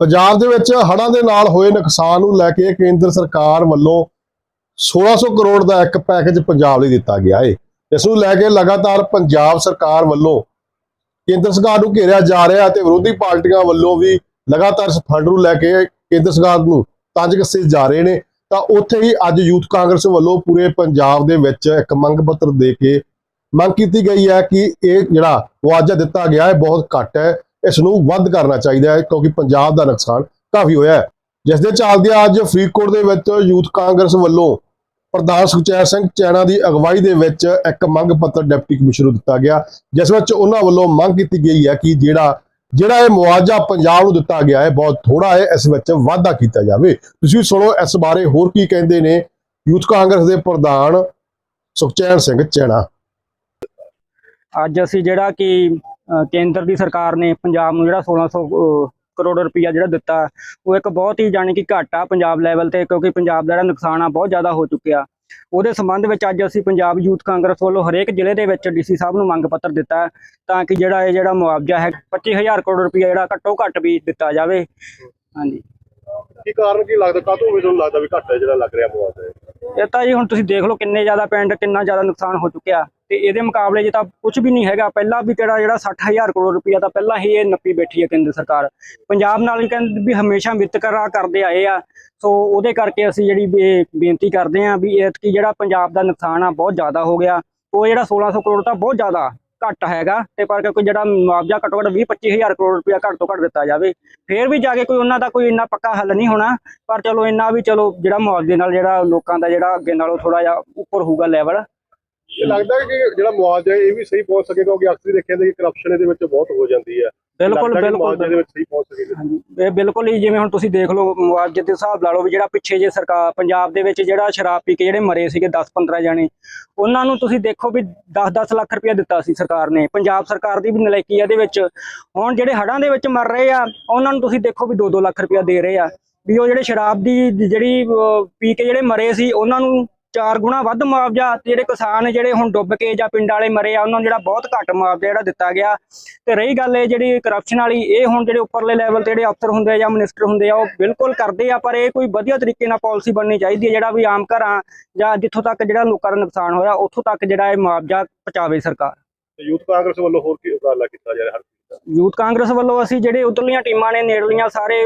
ਪੰਜਾਬ ਦੇ ਵਿੱਚ ਹੜ੍ਹਾਂ ਦੇ ਨਾਲ ਹੋਏ ਨੁਕਸਾਨ ਨੂੰ ਲੈ ਕੇ ਕੇਂਦਰ ਸਰਕਾਰ ਵੱਲੋਂ 1600 ਕਰੋੜ ਦਾ ਇੱਕ ਪੈਕੇਜ ਪੰਜਾਬ ਲਈ ਦਿੱਤਾ ਗਿਆ ਹੈ ਇਸ ਨੂੰ ਲੈ ਕੇ ਲਗਾਤਾਰ ਪੰਜਾਬ ਸਰਕਾਰ ਵੱਲੋਂ ਕੇਂਦਰ ਸਰਕਾਰ ਨੂੰ ਘੇਰਿਆ ਜਾ ਰਿਹਾ ਤੇ ਵਿਰੋਧੀ ਪਾਰਟੀਆਂ ਵੱਲੋਂ ਵੀ ਲਗਾਤਾਰ ਇਸ ਫੰਡ ਨੂੰ ਲੈ ਕੇ ਕੇਂਦਰ ਸਰਕਾਰ ਨੂੰ ਤੰਜ ਕੱਸੇ ਜਾ ਰਹੇ ਨੇ। ਤਾਂ ਉੱਥੇ ਹੀ ਅੱਜ ਯੂਥ ਕਾਂਗਰਸ ਵੱਲੋਂ ਪੂਰੇ ਪੰਜਾਬ ਦੇ ਵਿੱਚ ਇੱਕ ਮੰਗ ਪੱਤਰ ਦੇ ਕੇ ਮੰਗ ਕੀਤੀ ਗਈ ਹੈ ਕਿ ਇਹ ਜਿਹੜਾ ਮੁਆਵਜ਼ਾ ਦਿੱਤਾ ਗਿਆ ਹੈ ਬਹੁਤ ਘੱਟ ਹੈ। ਇਸ ਨੂੰ ਵੱਧ ਕਰਨਾ ਚਾਹੀਦਾ ਹੈ, ਕਿਉਂਕਿ ਪੰਜਾਬ ਦਾ ਨੁਕਸਾਨ ਕਾਫੀ ਹੋਇਆ ਹੈ। ਜਿਸ ਦੇ ਚੱਲਦਿਆਂ ਅੱਜ ਫਰੀਦਕੋਟ ਦੇ ਵਿੱਚ ਯੂਥ ਕਾਂਗਰਸ ਵੱਲੋਂ ਪ੍ਰਧਾਨ ਸੁਖਚੈਨ ਸਿੰਘ ਚੈਣਾ ਦੀ ਅਗਵਾਈ ਦੇ ਵਿੱਚ ਇੱਕ ਮੰਗ ਪੱਤਰ ਡਿਪਟੀ ਕਮਿਸ਼ਨਰ ਨੂੰ ਦਿੱਤਾ ਗਿਆ, ਜਿਸ ਵਿੱਚ ਉਹਨਾਂ ਵੱਲੋਂ ਮੰਗ ਕੀਤੀ ਗਈ ਹੈ ਕਿ ਜਿਹੜਾ ਜਿਹੜਾ ਇਹ ਮੁਆਵਜ਼ਾ ਪੰਜਾਬ ਨੂੰ ਦਿੱਤਾ ਗਿਆ ਹੈ, ਬਹੁਤ ਥੋੜਾ ਹੈ, ਇਸ ਵਿੱਚ ਵਾਧਾ ਕੀਤਾ ਜਾਵੇ। ਤੁਸੀਂ ਸੁਣੋ, ਇਸ ਬਾਰੇ ਹੋਰ ਕੀ ਕਹਿੰਦੇ ਨੇ ਯੂਥ ਕਾਂਗਰਸ ਦੇ ਪ੍ਰਧਾਨ ਸੁਖਚੈਨ ਸਿੰਘ ਚੈਣਾ ਅੱਜ ਅਸੀਂ ਜਿਹੜਾ ਕਿ ਕੇਂਦਰ ਦੀ ਸਰਕਾਰ ਨੇ ਪੰਜਾਬ ਨੂੰ ਜਿਹੜਾ 1600 ਕਰੋੜ ਰੁਪਈਆ ਜਿਹੜਾ ਦਿੱਤਾ, ਉਹ ਇੱਕ ਬਹੁਤ ਹੀ ਜਾਣੀ ਕਿ ਘਾਟਾ ਪੰਜਾਬ ਲੈਵਲ ਤੇ, ਕਿਉਂਕਿ ਪੰਜਾਬ ਦਾ ਜਿਹੜਾ ਨੁਕਸਾਨ ਆ ਬਹੁਤ ਜ਼ਿਆਦਾ ਹੋ ਚੁੱਕਿਆ। ਉਹਦੇ ਸੰਬੰਧ ਵਿੱਚ ਅੱਜ ਅਸੀਂ ਪੰਜਾਬ ਯੂਥ ਕਾਂਗਰਸ ਵੱਲੋਂ ਹਰੇਕ ਜ਼ਿਲ੍ਹੇ ਦੇ ਵਿੱਚ ਡੀਸੀ ਸਾਹਿਬ ਨੂੰ ਮੰਗ ਪੱਤਰ ਦਿੱਤਾ, ਤਾਂ ਕਿ ਜਿਹੜਾ ਇਹ ਜਿਹੜਾ ਮੁਆਵਜ਼ਾ ਹੈ 25000 ਕਰੋੜ ਰੁਪਈਆ ਜਿਹੜਾ ਘੱਟੋ ਘੱਟ ਵੀ ਦਿੱਤਾ ਜਾਵੇ। ਹਾਂਜੀ। ਕੀ ਕਾਰਨ ਕੀ ਲੱਗਦਾ, ਕਾਹਤੋਂ ਮੈਨੂੰ ਲੱਗਦਾ ਵੀ ਘੱਟ ਹੈ ਜਿਹੜਾ ਲੱਗ ਰਿਹਾ ਮੁਆਵਜ਼ਾ ਇਹ ਤਾਂ ਜੀ ਹੁਣ ਤੁਸੀਂ ਦੇਖ ਲਓ ਕਿੰਨੇ ਜ਼ਿਆਦਾ ਪਿੰਡ, ਕਿੰਨਾ ਜ਼ਿਆਦਾ ਨੁਕਸਾਨ ਹੋ ਚੁੱਕਿਆ। ਤੇ ਇਹਦੇ ਮੁਕਾਬਲੇ 'ਚ ਤਾਂ ਕੁਝ ਵੀ ਨਹੀਂ ਹੈਗਾ, ਪਹਿਲਾਂ ਵੀ ਕਿਹੜਾ, ਜਿਹੜਾ 60000 ਕਰੋੜ ਰੁਪਈਆ ਤਾਂ ਪਹਿਲਾਂ ਹੀ ਇਹ ਨੱਪੀ ਬੈਠੀ ਹੈ ਕੇਂਦਰ ਸਰਕਾਰ। ਪੰਜਾਬ ਨਾਲ ਵੀ ਕਹਿੰਦੇ ਵੀ ਹਮੇਸ਼ਾ ਵਿਤਕਰਾ ਕਰਦੇ ਆਏ ਆ। ਸੋ ਉਹਦੇ ਕਰਕੇ ਅਸੀਂ ਜਿਹੜੀ ਬੇ- ਬੇਨਤੀ ਕਰਦੇ ਆ ਵੀ ਐਤਕੀ ਜਿਹੜਾ ਪੰਜਾਬ ਦਾ ਨੁਕਸਾਨ ਆ, ਬਹੁਤ ਜ਼ਿਆਦਾ ਹੋ ਗਿਆ। ਉਹ ਜਿਹੜਾ 1600 ਕਰੋੜ ਤਾਂ ਬਹੁਤ ਜ਼ਿਆਦਾ। ਘੱਟ ਹੈਗਾ ਤੇ ਪਰ ਕੋਈ ਜਿਹੜਾ ਮੁਆਵਜ਼ਾ ਘੱਟੋ ਘੱਟ 20 25000 ਕਰੋੜ ਰੁਪਇਆ ਘੱਟ ਤੋਂ ਘੱਟ ਦਿੱਤਾ ਜਾਵੇ, ਫੇਰ ਵੀ ਜਾ ਕੇ ਕੋਈ ਉਹਨਾਂ ਦਾ ਕੋਈ ਇੰਨਾ ਪੱਕਾ ਹੱਲ ਨਹੀਂ ਹੋਣਾ, ਪਰ ਚਲੋ ਇੰਨਾ ਵੀ ਚਲੋ ਜਿਹੜਾ ਮੁਆਵਜ਼ੇ ਨਾਲ ਜਿਹੜਾ ਲੋਕਾਂ ਦਾ ਜਿਹੜਾ ਅੱਗੇ ਨਾਲੋਂ ਥੋੜਾ ਜਿਹਾ ਉੱਪਰ ਹੋਊਗਾ ਲੈਵਲ ਇਹ ਲੱਗਦਾ ਕਿ ਜਿਹੜਾ ਮੁਆਵਜ਼ਾ ਇਹ ਵੀ ਸਹੀ ਪਹੁੰਚ ਸਕੇ ਕਿਉਂਕਿ ਅਕਸਰ ਦੇਖਿਆ ਜਾਂਦਾ ਕਿ ਕਰਪਸ਼ਨ ਇਹਦੇ ਵਿੱਚ ਬਹੁਤ ਹੋ ਜਾਂਦੀ ਹੈ। ਬਿਲਕੁਲ ਬਿਲਕੁਲ ਦੇ ਵਿੱਚ ਸਹੀ ਪਹੁੰਚ ਸਕੇ ਹਾਂਜੀ ਇਹ ਬਿਲਕੁਲ ਹੀ ਜਿਵੇਂ ਹੁਣ ਤੁਸੀਂ ਦੇਖ ਲਓ ਮੁਆਵਜ਼ੇ ਦੇ ਹਿਸਾਬ ਲਾ ਲਓ ਵੀ ਜਿਹੜਾ ਪਿੱਛੇ ਜੇ ਸਰਕਾਰ ਪੰਜਾਬ ਦੇ ਵਿੱਚ ਜਿਹੜਾ ਸ਼ਰਾਬ ਪੀ ਕੇ ਜਿਹੜੇ ਮਰੇ ਸੀਗੇ 10-15 ਜਾਣੇ ਉਹਨਾਂ ਨੂੰ ਤੁਸੀਂ ਦੇਖੋ ਵੀ 10-10 ਲੱਖ ਰੁਪਇਆ ਦਿੱਤਾ ਸੀ ਸਰਕਾਰ ਨੇ। ਪੰਜਾਬ ਸਰਕਾਰ ਦੀ ਵੀ ਨਲਾਇਕੀ ਆ ਇਹਦੇ ਵਿੱਚ। ਹੁਣ ਜਿਹੜੇ ਹੜ੍ਹਾਂ ਦੇ ਵਿੱਚ ਮਰ ਰਹੇ ਆ ਉਹਨਾਂ ਨੂੰ ਤੁਸੀਂ ਦੇਖੋ ਵੀ 2-2 ਲੱਖ ਰੁਪਇਆ ਦੇ ਰਹੇ ਆ। ਵੀ ਉਹ ਜਿਹੜੇ ਸ਼ਰਾਬ ਦੀ ਜਿਹੜੀ ਪੀ ਕੇ ਜਿਹੜੇ ਮਰੇ ਸੀ ਉਹਨਾਂ ਨੂੰ ਚਾਰ ਗੁਣਾ ਵੱਧ ਮੁਆਵਜ਼ਾ ਜਿਹੜੇ ਕਿਸਾਨ ਜਿਹੜੇ ਹੁਣ ਡੁੱਬ ਕੇ ਜਾਂ ਪਿੰਡ ਵਾਲੇ ਮਰੇ ਆ ਉਹਨਾਂ ਨੂੰ ਜਿਹੜਾ ਬਹੁਤ ਘੱਟ ਮੁਆਵਜ਼ਾ ਜਿਹੜਾ ਦਿੱਤਾ ਗਿਆ। ਤੇ ਰਹੀ ਗੱਲ ਇਹ ਜਿਹੜੀ ਕਰਪਸ਼ਨ ਵਾਲੀ ਇਹ ਹੁਣ ਜਿਹੜੇ ਉੱਪਰਲੇ ਲੈਵਲ ਤੇ ਜਿਹੜੇ ਅਫਸਰ ਹੁੰਦੇ ਆ ਜਾਂ ਮਿਨਿਸਟਰ ਹੁੰਦੇ ਆ ਉਹ ਬਿਲਕੁਲ ਕਰਦੇ ਆ ਪਰ ਇਹ ਕੋਈ ਵਧੀਆ ਤਰੀਕੇ ਨਾਲ ਪਾਲਿਸੀ ਬਣਨੀ ਚਾਹੀਦੀ ਹੈ ਜਿਹੜਾ ਵੀ ਆਮ ਘਰਾਂ ਜਾਂ ਜਿੱਥੋਂ ਤੱਕ ਜਿਹੜਾ ਲੋਕਾਂ ਦਾ ਨੁਕਸਾਨ ਹੋਇਆ ਉੱਥੋਂ ਤੱਕ ਜਿਹੜਾ ਇਹ ਮੁਆਵਜ਼ਾ ਪਹੁੰਚਾਵੇ ਸਰਕਾਰ। ਯੂਥ ਕਾਂਗਰਸ ਵੱਲੋਂ ਹੋਰ ਕੀ ਉਪਰਾਲਾ ਕੀਤਾ ਜਾ ਰਿਹਾ ਯੂਥ ਕਾਂਗਰਸ ਵੱਲੋਂ ਅਸੀਂ ਜਿਹੜੇ ਉਧਰਲੀਆਂ ਟੀਮਾਂ ਨੇ ਨੇੜਲੀਆਂ ਸਾਰੇ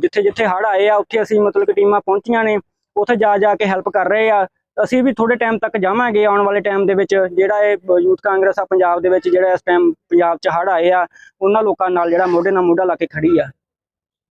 ਜਿੱਥੇ ਜਿੱਥੇ ਹੜ੍ਹ ਆਏ ਆ ਉੱਥੇ ਅਸੀਂ ਮਤਲਬ ਕਿ ਟੀਮਾਂ ਪਹੁੰਚੀਆਂ ਨੇ। ਉੱਥੇ ਜਾ ਜਾ ਕੇ ਹੈਲਪ ਕਰ ਰਹੇ ਆ। ਅਸੀਂ ਵੀ ਥੋੜੇ ਟਾਈਮ ਤੱਕ ਜਾਵਾਂਗੇ ਆਉਣ ਵਾਲੇ ਟਾਈਮ ਦੇ ਵਿੱਚ। ਜਿਹੜਾ ਇਹ ਯੂਥ ਕਾਂਗਰਸ ਆ ਪੰਜਾਬ ਦੇ ਵਿੱਚ, ਜਿਹੜਾ ਇਸ ਟਾਈਮ ਪੰਜਾਬ 'ਚ ਹੜ੍ਹ ਆਏ ਆ, ਉਹਨਾਂ ਲੋਕਾਂ ਨਾਲ ਜਿਹੜਾ ਮੋਢੇ ਨਾਲ ਮੋਢਾ ਲਾ ਕੇ ਖੜੀ ਆ।